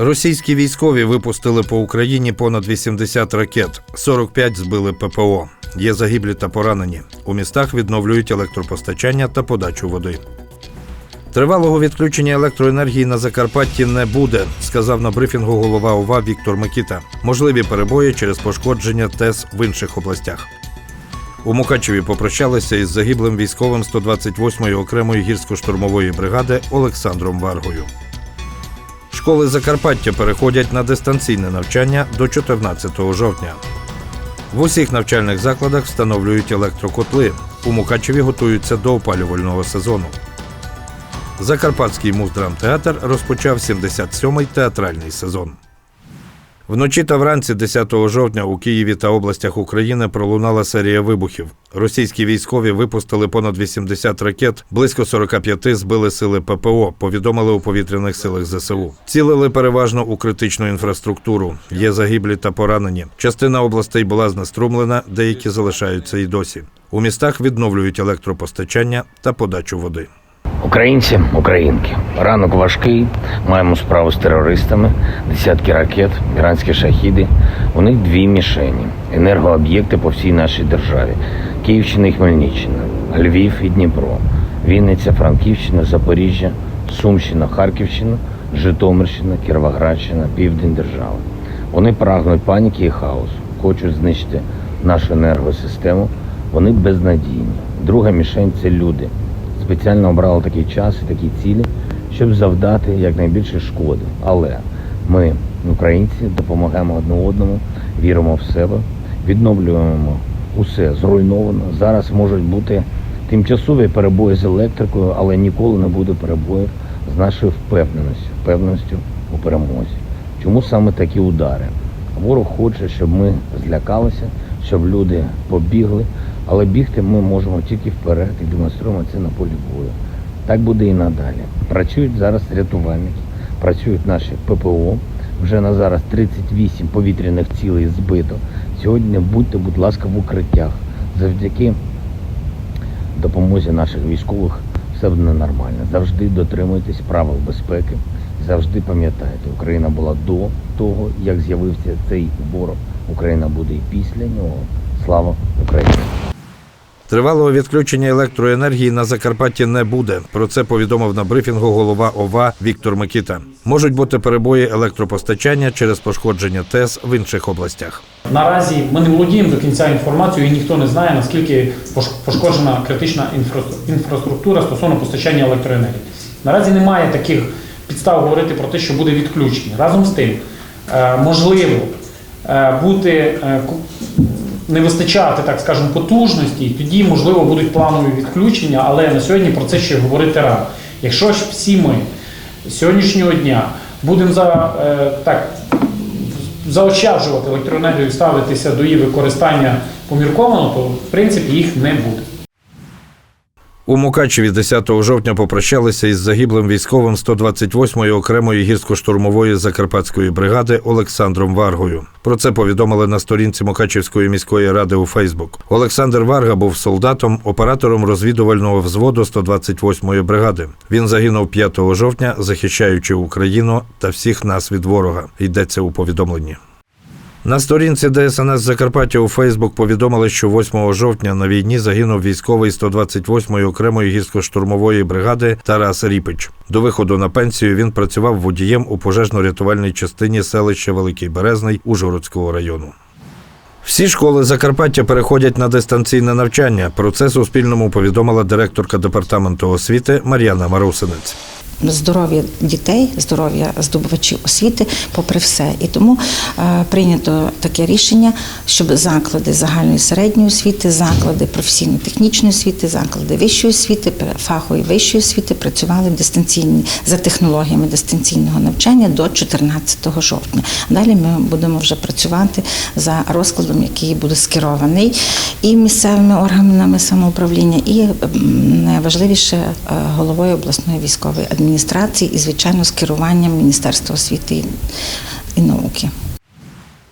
Російські військові випустили по Україні понад 80 ракет, 45 збили ППО. Є загиблі та поранені. У містах відновлюють електропостачання та подачу води. Тривалого відключення електроенергії на Закарпатті не буде, сказав на брифінгу голова ОВА Віктор Микіта. Можливі перебої через пошкодження ТЕС в інших областях. У Мукачеві попрощалися із загиблим військовим 128-ї окремої гірсько-штурмової бригади Олександром Варгою. Школи Закарпаття переходять на дистанційне навчання до 14 жовтня. В усіх навчальних закладах встановлюють електрокотли. У Мукачеві готуються до опалювального сезону. Закарпатський муздрамтеатр розпочав 77-й театральний сезон. Вночі та вранці 10 жовтня у Києві та областях України пролунала серія вибухів. Російські військові випустили понад 80 ракет, близько 45 збили сили ППО, повідомили у повітряних силах ЗСУ. Цілили переважно у критичну інфраструктуру. Є загиблі та поранені. Частина областей була знеструмлена, деякі залишаються і досі. У містах відновлюють електропостачання та подачу води. Українці, українки, ранок важкий. Маємо справу з терористами, десятки ракет, іранські шахіди. У них дві мішені: енергооб'єкти по всій нашій державі: Київщина і Хмельниччина, Львів і Дніпро, Вінниця, Франківщина, Запоріжжя, Сумщина, Харківщина, Житомирщина, Кіровоградщина, Південь держави. Вони прагнуть паніки і хаосу, хочуть знищити нашу енергосистему. Вони безнадійні. Друга мішень це люди спеціально обрали такий час і такі цілі, щоб завдати якнайбільше шкоди. Але ми, українці, допомагаємо одне одному, віримо в себе, відновлюємо усе зруйновано. Зараз можуть бути тимчасові перебої з електрикою, але ніколи не буде перебоїв з нашою впевненістю, впевненістю у перемозі. Чому саме такі удари? Ворог хоче, щоб ми злякалися, щоб люди побігли, але бігти ми можемо тільки вперед і демонструємо це на полі бою. Так буде і надалі. Працюють зараз рятувальники, працюють наші ППО. Вже на зараз 38 повітряних цілей збито. Сьогодні будьте, будь ласка, в укриттях. Завдяки допомозі наших військових все буде нормально. Завжди дотримуйтесь правил безпеки. Завжди пам'ятайте, Україна була до того, як з'явився цей ворог. Україна буде і після нього. Слава Україні! Тривалого відключення електроенергії на Закарпатті не буде. Про це повідомив на брифінгу голова ОВА Віктор Микіта. Можуть бути перебої електропостачання через пошкодження ТЕС в інших областях. Наразі ми не володіємо до кінця інформацією, і ніхто не знає, наскільки пош- пошкоджена критична інфра- інфраструктура стосовно постачання електроенергії. Наразі немає таких підстав говорити про те, що буде відключення. Разом з тим, е, можливо е, бути е, не вистачати, так скажемо, потужності, і тоді, можливо, будуть планові відключення, але на сьогодні про це ще говорити рано. Якщо ж всі ми сьогоднішнього дня будемо за е, так заощаджувати електроенергію ставитися до її використання помірковано, то в принципі їх не буде. У Мукачеві 10 жовтня попрощалися із загиблим військовим 128-ї окремої гірсько-штурмової закарпатської бригади Олександром Варгою. Про це повідомили на сторінці Мукачевської міської ради у Фейсбук. Олександр Варга був солдатом, оператором розвідувального взводу 128-ї бригади. Він загинув 5 жовтня, захищаючи Україну та всіх нас від ворога. Йдеться у повідомленні. На сторінці ДСНС Закарпаття у Фейсбук повідомили, що 8 жовтня на війні загинув військовий 128-ї окремої гірсько-штурмової бригади Тарас Ріпич. До виходу на пенсію він працював водієм у пожежно-рятувальній частині селища Великий Березний Ужгородського району. Всі школи Закарпаття переходять на дистанційне навчання. Про це Суспільному повідомила директорка департаменту освіти Мар'яна Марусинець. Здоров'я дітей, здоров'я здобувачів освіти, попри все. І тому е, прийнято таке рішення, щоб заклади загальної середньої освіти, заклади професійно-технічної освіти, заклади вищої освіти, фахової вищої освіти працювали дистанційні за технологіями дистанційного навчання до 14 жовтня. Далі ми будемо вже працювати за розкладом, який буде скерований і місцевими органами самоуправління, і найважливіше е, головою обласної військової адміністрації, і звичайно з керуванням Міністерства освіти і- і науки.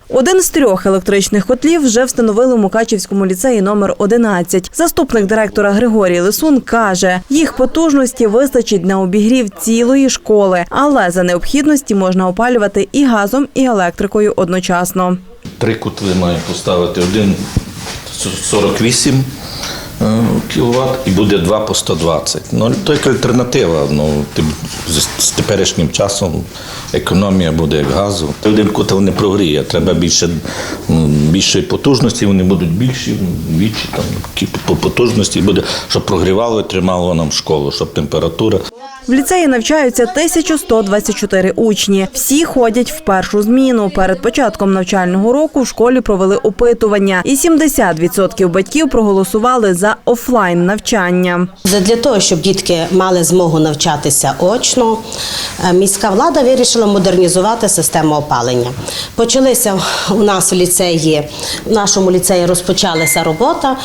Один з трьох електричних котлів вже встановили у Мукачівському ліцеї номер 11. Заступник директора Григорій Лисун каже, їх потужності вистачить на обігрів цілої школи, але за необхідності можна опалювати і газом, і електрикою одночасно. Три котли має поставити. Один 48 кВт і буде 2 по 120. Ну, то як альтернатива. Ну, з, теперішнім часом економія буде як газу. Один котел не прогріє, треба більше, більшої потужності, вони будуть більші, більші там, по потужності буде, щоб прогрівало і тримало нам школу, щоб температура. В ліцеї навчаються 1124 учні. Всі ходять в першу зміну. Перед початком навчального року в школі провели опитування, і 70% батьків проголосували за офлайн навчання. Для того, щоб дітки мали змогу навчатися очно, е, міська влада вирішила модернізувати систему опалення. Почалися у нас в ліцеї, в нашому ліцеї розпочалася робота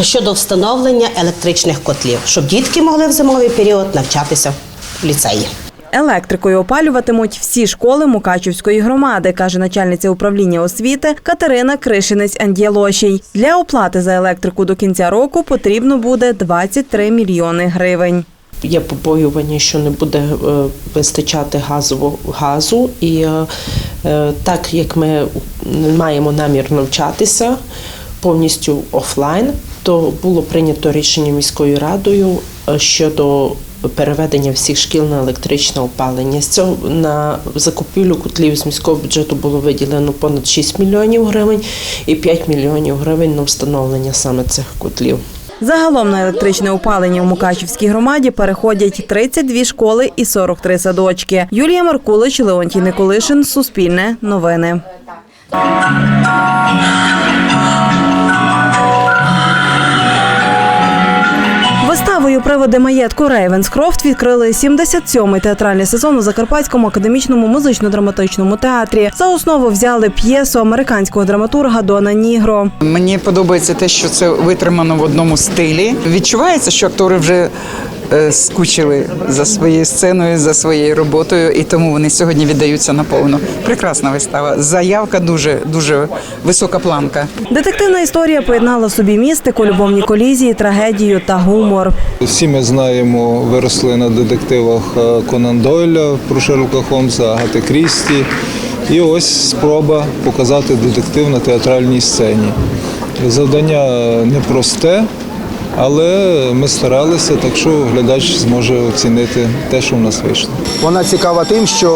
щодо встановлення електричних котлів, щоб дітки могли в зимовий період навчатися ліцеї. Електрикою опалюватимуть всі школи Мукачівської громади, каже начальниця управління освіти Катерина Кришинець Андієлошій. Для оплати за електрику до кінця року потрібно буде 23 мільйони гривень. Є побоювання, що не буде е, вистачати газового газу, і е, е, так як ми маємо намір навчатися повністю офлайн, то було прийнято рішення міською радою е, щодо переведення всіх шкіл на електричне опалення. З цього на закупівлю котлів з міського бюджету було виділено понад 6 мільйонів гривень і 5 мільйонів гривень на встановлення саме цих котлів. Загалом на електричне опалення у Мукачівській громаді переходять 32 школи і 43 садочки. Юлія Маркулич, Леонтій Николишин, Суспільне, Новини. Виставою приводи маєтку Рейвенскрофт відкрили 77-й театральний сезон у Закарпатському академічному музично-драматичному театрі. За основу взяли п'єсу американського драматурга Дона Нігро. Мені подобається те, що це витримано в одному стилі. Відчувається, що актори вже скучили за своєю сценою, за своєю роботою, і тому вони сьогодні віддаються наповну. Прекрасна вистава. Заявка дуже дуже висока планка. Детективна історія поєднала в собі містику, любовні колізії, трагедію та гумор. Всі ми знаємо, виросли на детективах е, Конан Дойля про Шерлока Холмса, Агати Крісті. І ось спроба показати детектив на театральній сцені. Завдання непросте, але ми старалися, так що глядач зможе оцінити те, що в нас вийшло. Вона цікава тим, що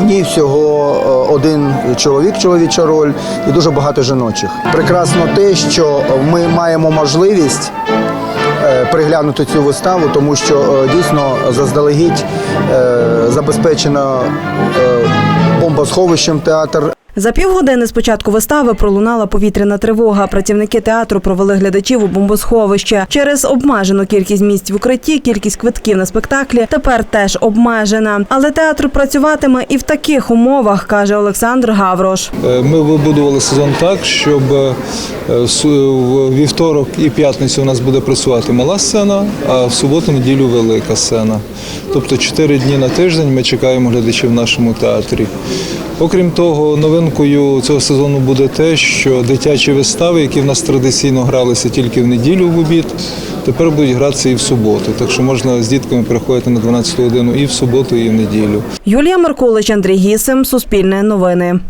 в ній всього е, один чоловік, чоловіча роль, і дуже багато жіночих. Прекрасно те, що ми маємо можливість е, приглянути цю виставу, тому що е, дійсно заздалегідь забезпечено бомбосховищем театр За півгодини з початку вистави пролунала повітряна тривога. Працівники театру провели глядачів у бомбосховище. Через обмежену кількість місць в укритті, кількість квитків на спектаклі тепер теж обмежена. Але театр працюватиме і в таких умовах, каже Олександр Гаврош. Е, Ми вибудували сезон так, щоб е, в вівторок і п'ятницю у нас буде працювати мала сцена, а в суботу-неділю велика сцена. Тобто чотири дні на тиждень ми чекаємо глядачів в нашому театрі. Окрім того, новинкою цього сезону буде те, що дитячі вистави, які в нас традиційно гралися тільки в неділю в обід, тепер будуть гратися і в суботу. Так що можна з дітками приходити на 12 годину і в суботу, і в неділю. Юлія Маркулич, Андрій Гісим, Суспільне новини.